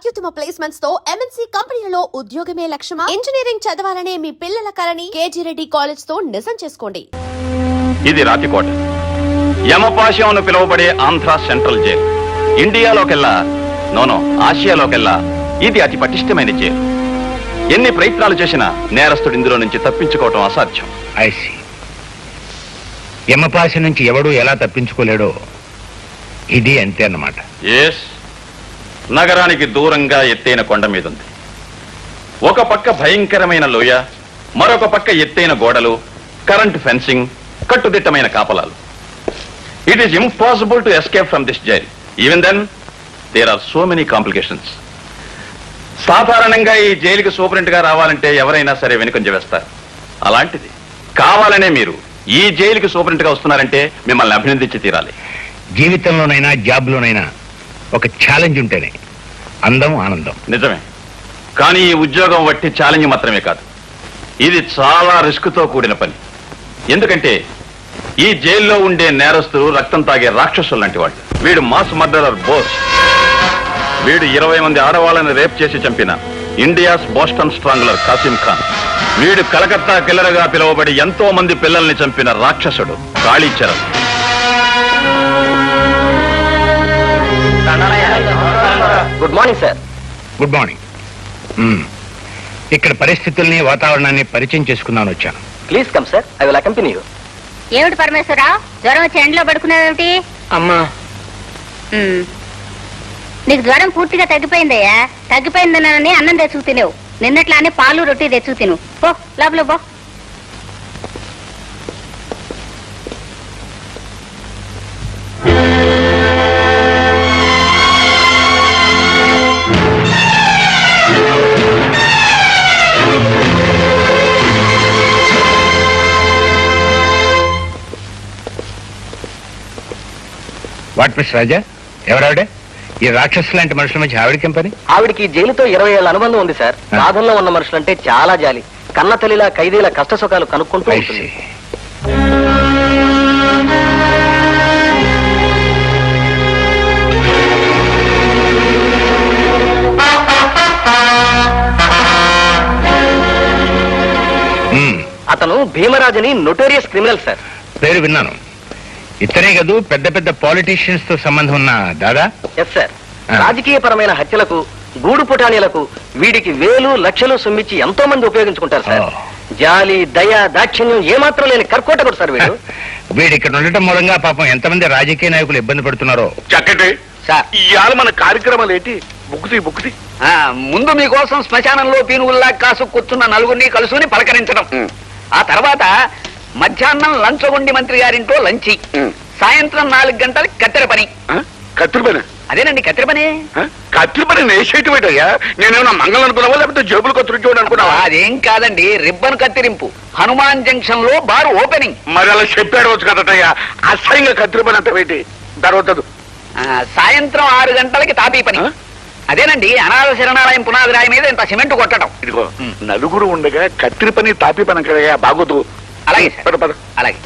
అత్యుత్తమ ప్లేస్మెంట్స్తో ఎంఎన్సీ కంపెనీలలో ఉద్యోగమే లక్ష్యమా? ఇంజనీరింగ్ చదవాలనే మీ పిల్లల కలని కేజీ రెడ్డి కాలేజ్తో నిజం చేసుకోండి. ఇది రాతికోట. యమపాశం అని పిలువబడే ఆంధ్ర సెంట్రల్ జైలు. ఇండియాలోకెల్లా నోనో ఆసియాలోకెల్లా ఇది అతి పటిష్టమైన జైలు. ఎన్ని ప్రయత్నాలు చేసినా నేరస్తుడు ఇందులో నుంచి తప్పించుకోవటం అసాధ్యం. ఐసి యమపాశ నుంచి ఎవడు ఎలా తప్పించుకోలేడో ఇది అంతే అన్నమాట. ఎస్ నగరానికి దూరంగా ఎత్తైన కొండ మీద ఉంది ఒక పక్క భయంకరమైన లోయ మరొక పక్క ఎత్తైన గోడలు కరెంట్ ఫెన్సింగ్ కట్టుదిట్టమైన కాపలాలు. It is impossible to escape from this jail even then there are so many complications సాధారణంగా ఈ జైలుకి సూపరింట్గా రావాలంటే ఎవరైనా సరే వెనుకొంజ వేస్తారు. అలాంటిది కావాలనే మీరు ఈ జైలుకి సూపరింట్గా వస్తున్నారంటే మిమ్మల్ని అభినందించి తీరాలి. జీవితంలోనైనా జాబ్లోనైనా ఒక ఛాలెంజ్ ఉంటేనే. అందం ఆనందం. నిజమే. కానీ ఈ ఉద్యోగం వట్టి ఛాలెంజ్ మాత్రమే కాదు. ఇది చాలా రిస్క్తో కూడిన పని. ఎందుకంటే ఈ జైల్లో ఉండే నేరస్తులు రక్తం తాగే రాక్షసులు లాంటి వాళ్ళు. వీడు మాస్ మర్డరర్ బోస్. వీడు ఇరవై మంది ఆడవాళ్ళని రేప్ చేసి చంపిన India's Boston strangler Kasim Khan. వీడు కలకత్తా కిల్లరగా పిలువబడి ఎంతో మంది పిల్లల్ని చంపిన రాక్షసుడు. Kalicharan good morning sir. Good morning. ఇక్కడ పరిస్థితుల్ని వాతావరణాన్ని పరిచయం చేసుకుందామని వచ్చాను. Please come sir. I will accompany you. ఏమిటి పరమేశ్వరరావు? జ్వరం వచ్చి ఎండలో పడుకునేదేమిటి అమ్మా. నీకు జ్వరం పూర్తిగా తగ్గిపోయిందయ్యా. తగ్గిపోయిందనని అన్నం తెచ్చుకు తినేవు. నిన్నట్లానే పాలు రొట్టి తెచ్చుకు తిను. పో లోపల పో. What miss Raja? ఎవరావిడే? ఈ రాక్షసు లాంటి మనుషుల మధ్య ఆవిడకేం పని? ఆవిడికి జైలుతో ఇరవై ఏళ్ళ అనుబంధం ఉంది సార్. బాధల్లో ఉన్న మనుషులంటే చాలా జాలి. కన్న తల్లిలా ఖైదీల కష్ట సుఖాలు కనుక్కుంటూ I ఉంటుంది. see. మ్మ్. అతను భీమరాజుని నొటోరియస్ క్రిమినల్ సార్. పేరు విన్నాను. ఇతనే కదూ పెద్ద పెద్ద పాలిటీషియన్స్తో సంబంధం ఉన్న దాదా? Yes sir. రాజకీయపరమైన హత్యలకు గూడు పుటానీలకు వీడికి వేలు లక్షలు సొమ్మిచ్చి ఎంతో మంది ఉపయోగించుకుంటారు సార్. జాలి దయ దాక్షిణ్యం ఏమాత్రం లేని కర్కోటకుడు సార్ వీడు. వీడు ఇక్కడ ఉండటం మూలంగా పాపం ఎంతమంది రాజకీయ నాయకులు ఇబ్బంది పడుతున్నారో. చక్కటి. సార్ ఇవాళ మన కార్యక్రమాలు ఏంటి? బుక్కుతి బుక్కుతి ఆ, ముందు మీకోసం శ్మశానంలో పీనుగుల్లా కాసు కూర్చున్న నలుగురిని కలుసుకుని పలకరించడం. ఆ తర్వాత మధ్యాహ్నం లంచగొండి మంత్రి గారింటో లంచి. సాయంత్రం నాలుగు గంటలకి కత్తెర పని. కత్తిరి పని? అదేనండి కత్తెర పని? కత్తిరి పని నేసేటి పెట్టయ్యా నేనేమన్నా మంగళం అనుకున్నావా? లేకపోతే జేబులు కత్తిరించోడు అనుకున్నావా? అదేం కాదండి రిబ్బన్ కత్తిరింపు. హనుమాన్ జంక్షన్లో బారు ఓపెనింగ్. మరి అలా చెప్పాడు వచ్చు కదటయ్యా అసహ్యంగా కత్తిరి పని అంత పెట్టి. తర్వాత సాయంత్రం ఆరు గంటలకి తాపీ పని? అదేనండి అనాథ శరణాలయం పునాది రాయి మీద ఇంత సిమెంట్ కొట్టడం. ఇదిగో నలుగురు ఉండగా కత్తిరి పని తాపి పని కదయ్యా బాగోదు. అలాగే సార్. పద పద. అలాగే.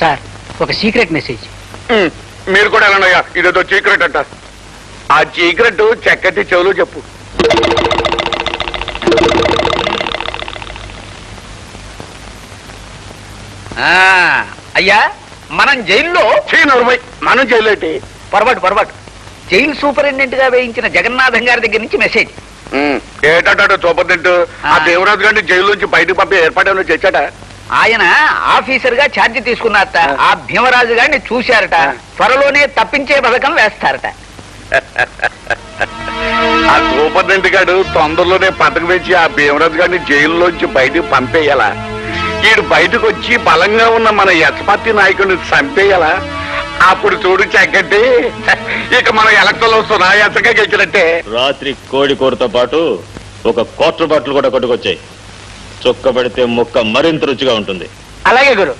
సార్ ఒక సీక్రెట్ మెసేజ్. ఉమ్, మీరు కూడా వెళ్ళండియ్యా ఇదేదో చీకరెట్ అంట. ఆ చీకరెట్ చక్కటి చెవులు చెప్పు. ఆ, అయ్యా మనం జైల్లో? చీ నరుమై. మనం చేయలేటి పొరపాటు పొరపాటు. జైలు సూపరింటెండెంట్గా వేయించిన జగన్నాథం గారి దగ్గర నుంచి మెసేజ్. ఏటంటాడు చూపదింటూ ఆ. దేవరాజు గారిని జైలు నుంచి బయటకు పంపి ఏర్పాటు చేశాట ఆయన ఆఫీసర్గా ఛార్జ్ తీసుకున్నారట. ఆ. భీమరాజు గారిని చూశారట. త్వరలోనే తప్పించే పథకం వేస్తారట. ఆ సూపరింటెండెంట్ గారు తొందరలోనే పథకం వేసి ఆ భీమరాజు గారిని జైల్లోంచి బయటకు పంపేయాలా? ఈడు బయటకు వచ్చి బలంగా ఉన్న మన యశపతి నాయకుడిని చంపేయాలా? అప్పుడు చూడు చక్కటి ఇక మనం వస్తున్నా ఎచ్చగా గెలిచినట్టే. రాత్రి కోడి కూరతో పాటు ఒక క్వార్టర్ బాటిల్ కూడా కొట్టుకొచ్చాయి. చొక్క పెడితే ముక్క మరింత రుచిగా ఉంటుంది. అలాగే గురు.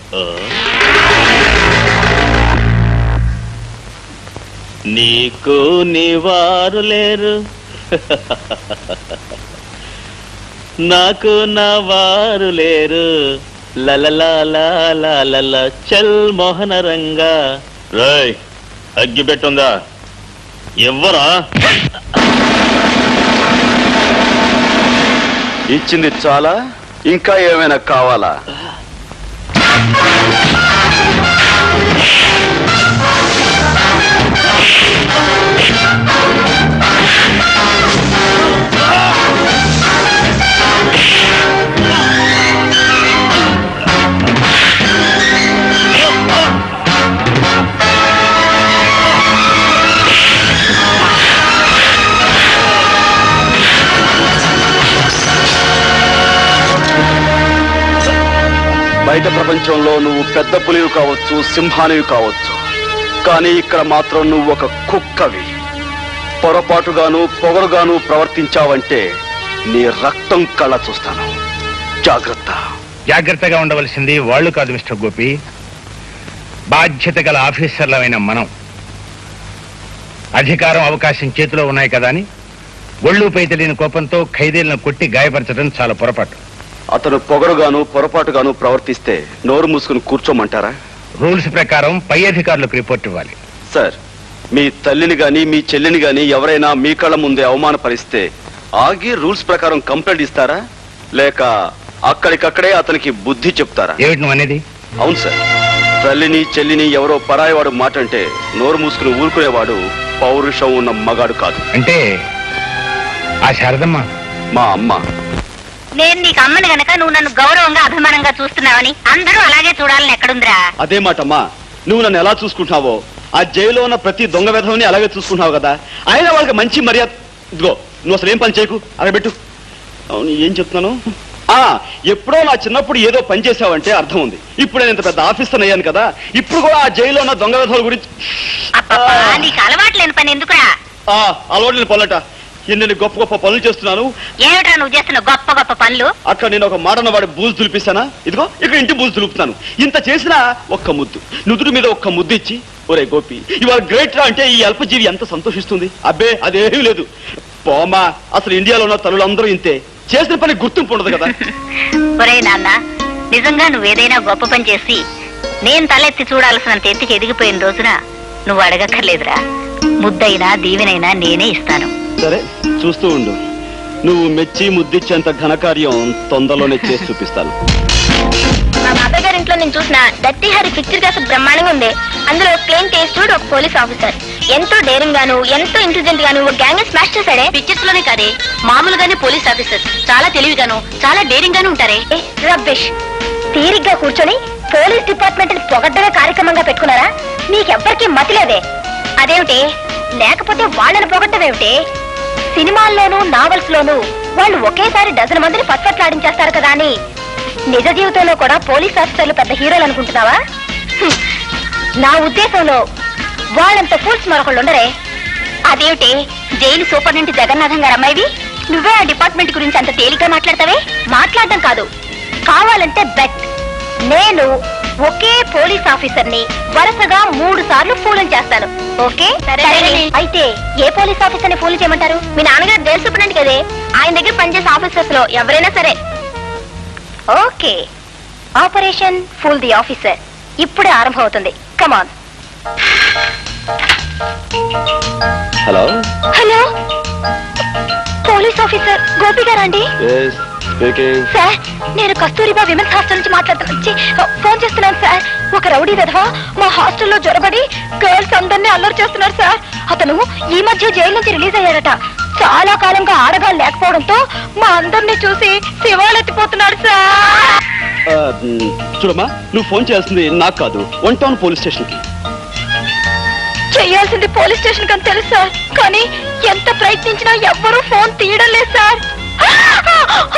నీకు నీవారు లేరు. నాకు నా వారు లేరు లలలా చల్ మోహన రంగా. రేయ్ అగ్గి పెట్టుందా? ఎవ్వరా? ఇచ్చింది చాలా ఇంకా ఏమైనా కావాలా? బయట ప్రపంచంలో నువ్వు పెద్ద పులివి కావచ్చు సింహానివి కావచ్చు. కానీ ఇక్కడ మాత్రం నువ్వు ఒక కుక్కవి. పొరపాటుగాను పొగరుగాను ప్రవర్తించావంటే నీ రక్తం కళ్ళ చూస్తాను. జాగ్రత్త. జాగ్రత్తగా ఉండవలసింది వాళ్ళు కాదు మిస్టర్ గోపి. బాధ్యత గల ఆఫీసర్లమైన మనం. అధికారం అవకాశం చేతిలో ఉన్నాయి కదా అని. ఒళ్ళుపై తెలియని కోపంతో ఖైదీలను కొట్టి గాయపరచడం చాలా పొరపాటు. అతను పొగరుగాను పొరపాటుగాను ప్రవర్తిస్తే నోరు మూసుకుని కూర్చోమంటారా? రూల్స్ ప్రకారం పై అధికారులకు రిపోర్ట్ ఇవ్వాలి. సార్ మీ తల్లిని గాని మీ చెల్లిని గాని ఎవరైనా మీ కళ్ళ ముందే అవమానపరిస్తే ఆగి రూల్స్ ప్రకారం కంప్లైంట్ ఇస్తారా? లేక అక్కడికక్కడే అతనికి బుద్ధి చెప్తారా? ఏమిటి నువ్వు అనేది? అవును సార్. తల్లిని చెల్లిని ఎవరో పరాయవాడు మాట అంటే నోరు మూసుకుని ఊరుకునేవాడు పౌరుషం ఉన్న మగాడు కాదు. అంటే ఆ శారదమ్మ? మా అమ్మ. నేను నీకు అమ్మను గనక నువ్వు నన్ను గౌరవంగా అభిమానంగా చూస్తున్నావని అందరూ అలాగే చూడాలని ఎక్కడుందిరా? అదే మాటమ్మా. నువ్వు నన్ను ఎలా చూసుకుంటున్నావో ఆ జైల్లో ఉన్న ప్రతి దొంగ విధవని అలాగే చూసుకుంటున్నావు కదా. అయినా వాళ్ళకి మంచి మర్యాద ఇదిగో నువ్వు అసలు ఏం పని చేయకు. అలా పెట్టు. అవును ఏం చెప్తున్నాను? ఆ ఎప్పుడో నా చిన్నప్పుడు ఏదో పని చేసావంటే అర్థం ఉంది. ఇప్పుడు నేను ఇంత పెద్ద ఆఫీసర్ అయ్యాను కదా. ఇప్పుడు కూడా ఆ జైల్లో ఉన్న దొంగ విధవల గురించి అబ్బబ్బా, నీకు అలవాటు లేని పని ఎందుకురా? ఆ అలవాటు పొల్లట ఎన్ని గొప్ప గొప్ప పనులు చేస్తున్నాను. ఏమిట్రా నువ్వు చేస్తున్న గొప్ప గొప్ప పనులు? అక్కడ నేను ఒక మాటన వాడి బూజు దులిపిస్తానా ఇదిగో ఇక్కడ ఇంటి బూజు దులుపుతాను ఇంత చేసినా ఒక్క ముద్దు. నుదురు మీద ఒక్క ముద్దు ఇచ్చి ఒరే గోపి ఇవాళ గ్రేట్ రా అంటే ఈ అల్పజీవి ఎంత సంతోషిస్తుంది? అబ్బే అదేమీ లేదు. పోమా అసలు ఇండియాలో ఉన్న తల్లులందరూ ఇంతే. చేసిన పని గుర్తింపు ఉండదు కదా. ఒరే నాన్న నిజంగా నువ్వేదైనా గొప్ప పని చేసి నేను తలెత్తి చూడాల్సినంత ఎత్తుకి ఎదిగిపోయిన రోజున నువ్వు అడగక్కర్లేదురా. ముద్దైనా దీవెనైనా నేనే ఇస్తాను. సరే చూస్తూ ఉండు. నువ్వు మెచ్చి ముద్దిచ్చేంత ఘనకార్యం తొందరలోనే చేసి చూపిస్తాను. మా బాబాయ్ గారి ఇంట్లో నేను చూసిన డట్టి హరి పిక్చర్ కాస్త బ్రహ్మాండంగా ఉంది. అందులో క్లెయిన్ టేస్టూడ్ ఒక పోలీస్ ఆఫీసర్. ఎంతో డేరింగ్ గాను ఎంతో ఇంటెలిజెంట్ గాను ఒక గ్యాంగ్ స్మాష్ చేశాడే. పిక్చర్స్లోనే కాదే మామూలుగానే పోలీస్ ఆఫీసర్స్ చాలా తెలివిగాను చాలా డేరింగ్ గాను ఉంటారే రబ్బిష్ తీరిగ్గా కూర్చొని పోలీస్ డిపార్ట్మెంట్ని పొగడ్డమే కార్యక్రమంగా పెట్టుకున్నారా? మీకెవ్వరికి మతి లేదే. అదేమిటి? లేకపోతే వాళ్ళని పొగట్టమేమిటి సినిమాల్లోనూ నావల్స్ లోనూ వాళ్ళు ఒకేసారి డజన్ మందిని పచ్చట్లాడించేస్తారు కదా అని. నిజ జీవితంలో కూడా పోలీస్ ఆఫీసర్లు పెద్ద హీరోలు అనుకుంటున్నావా? నా ఉద్దేశంలో వాళ్ళంత ఫూల్స్ మరొకళ్ళు ఉండరే. అదేమిటి? జైలు సూపరింటెండెంట్ జగన్నాథం గారు అమ్మాయివి? నువ్వే ఆ డిపార్ట్మెంట్ గురించి అంత తేలిగ్గా మాట్లాడతావే? మాట్లాడడం కాదు. కావాలంటే బెట్. నేను ఒకే పోలీస్ ఆఫీసర్ని వరుసగా మూడు సార్లు ఫూలం చేస్తాను. ఓకే. అయితే ఏ పోలీస్ ఆఫీసర్ని ఫూల్ చేయమంటారు? మీ నాన్నగారు జైలు సూపరింటెండెంట్ కదే. ఆయన దగ్గర పనిచేసే ఆఫీసర్స్లో ఎవరైనా సరే. Okay. Operation fool the officer. ఇప్పుడే ఆరంభం అవుతుంది come on hello hello police officer Gopi గారా అండి? సార్ నేను కస్తూరిబా విమెన్స్ హాస్టల్ నుంచి మాట్లాడుతున్నాను ఛీ, ఫోన్ చేస్తున్నాను సార్. ఒక రౌడీ విధవ మా హాస్టల్లో జొరబడి గర్ల్స్ అందరినీ అల్లరి చేస్తున్నారు సార్. అతను ఈ మధ్య జైలు నుంచి రిలీజ్ అయ్యారట. చాలా కాలంగా ఆడగా లేకపోవడంతో మా అందరినీ చూసి శివాలెత్తిపోతున్నాడు సార్. చూడమ్మా నువ్వు ఫోన్ చేయాల్సింది నాకు కాదు వన్ టౌన్ పోలీస్ స్టేషన్కి చేయాల్సింది పోలీస్ స్టేషన్ కని తెలుసు సార్. కానీ ఎంత ప్రయత్నించినా ఎవ్వరూ ఫోన్ తీయడం లేదు సార్.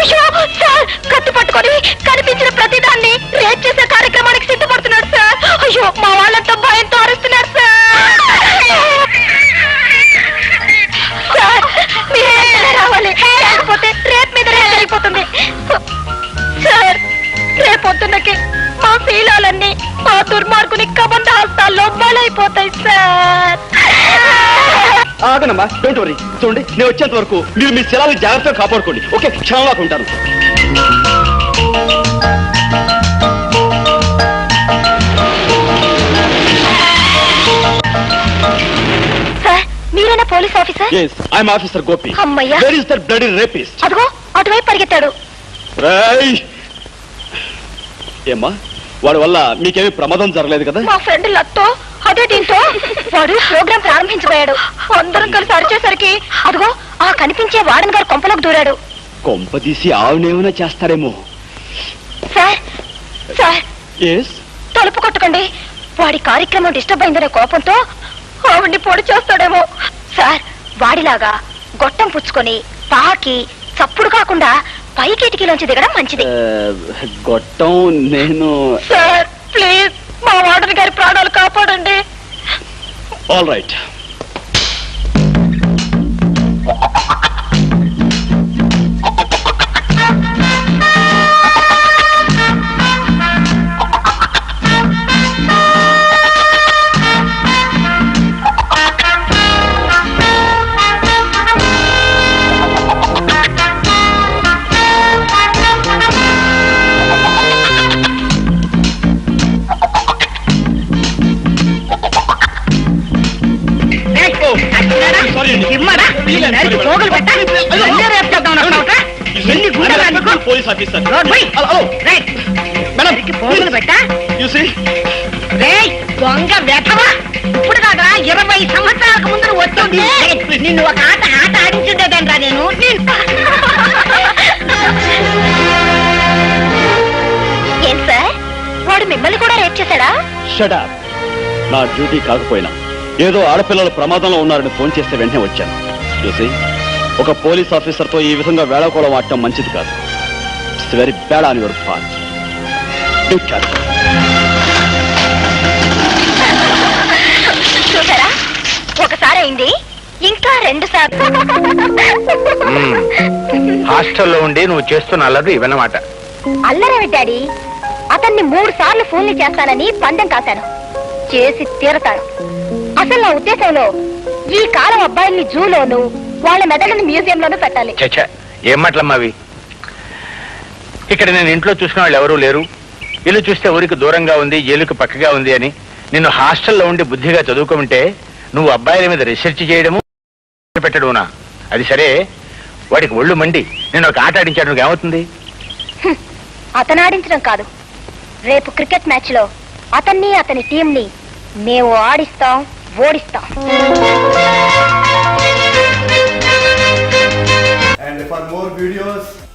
అయ్యో సార్ కత్తి పట్టుకొని కనిపించిన ప్రతిదాన్ని రేప్ చేసే కార్యక్రమానికి సిద్ధపడుతున్నాడు సార్. అయ్యో మా వాళ్ళంతా భయంతో అరుస్తున్నారు. కాదనమ్మా డోంట్ వరీ చూడండి నేను వచ్చేంత వరకు మీరు మీ శిలాలు జాగ్రత్తగా కాపాడుకోండి. ఓకే క్షణంలో ఉంటాను. మీరేనా police officer? Yes officer Gopi అమ్మయ్యా. Where is that bloody rapist అదిగో అటువైపు పరిగెత్తాడు. ఏమ్మా వాడి వల్ల మీకేమి ప్రమాదం జరగలేదు కదా? మా ఫ్రెండ్ లత్తో అదే దీంతో వాడు ప్రోగ్రామ్ ప్రారంభించబోయాడు. అందరం కలిసి అరిచేసరికి అదిగో ఆ కనిపించే వార్డెన్ గారు కొంపలోకి దూరాడు. కొంపదీసి ఆవునేమైనా చేస్తారేమో. Sir sir. తలుపు కొట్టకండి. వాడి కార్యక్రమం డిస్టర్బ్ అయిందనే కోపంతో ఆవిడ్ని పొడి చేస్తాడేమో. సార్ వాడిలాగా గొట్టం పుచ్చుకొని పాకి చప్పుడు కాకుండా పైకిటికీలోంచి దిగడం మంచిది. గొట్టం నేను సార్ ప్లీజ్. మా వార్డెన్ గారి ప్రాణాలు కాపాడండి. All right police officer. దొంగ వెధవా. ఇప్పుడు కాదా ఇరవై సంవత్సరాలకు ముందు వచ్చింది నిన్ను ఒక ఆట ఆట ఆడించుండేదండ్రా నేను. ఏం సార్? వాడు మిమ్మల్ని కూడా రేప్ చేశాడా? నా డ్యూటీ కాకపోయినా. ఏదో ఆడపిల్లలు ప్రమాదంలో ఉన్నారని ఫోన్ చేస్తే వెంటనే వచ్చాను. చూసి ఒక పోలీస్ ఆఫీసర్తో ఈ విధంగా వేళకోళం ఆడటం మంచిది కాదు. It's very bad on your part చూసారా? ఒకసారి అయింది ఇంకా రెండు సార్లు హాస్టల్లో ఉండి నువ్వు చేస్తున్న అల్లరి ఇవన్నమాట అల్లరేమి డాడీ? అతన్ని మూడు సార్లు ఫోన్లు చేస్తానని పందెం కాశాను. చేసి తీరతాను. అసలు నా ఉద్దేశంలో ఈ కాలం అబ్బాయిల్ని జూలోను వాళ్ళ మెదడుని మ్యూజియంలోనూ పెట్టాలి. చచ్చా ఏం మాటలమ్మా అవి ఇక్కడ నేను ఇంట్లో చూసిన వాళ్ళు ఎవరూ లేరు. ఇల్లు చూస్తే ఊరికి దూరంగా ఉంది ఏలుకి పక్కగా ఉంది అని. నిన్ను హాస్టల్లో ఉండి బుద్ధిగా చదువుకుంటే నువ్వు అబ్బాయిల మీద రీసెర్చ్ చేయడము పెట్టడమునా? అది సరే. వాడికి ఒళ్ళు మండి. నేను ఒక ఆట ఆడించాడు నువ్వు ఏమవుతుంది? అతను ఆడించడం కాదు. రేపు క్రికెట్ మ్యాచ్లో అతన్ని అతని టీంని మేము ఆడిస్తాం ఓడిస్తాం. And for more videos,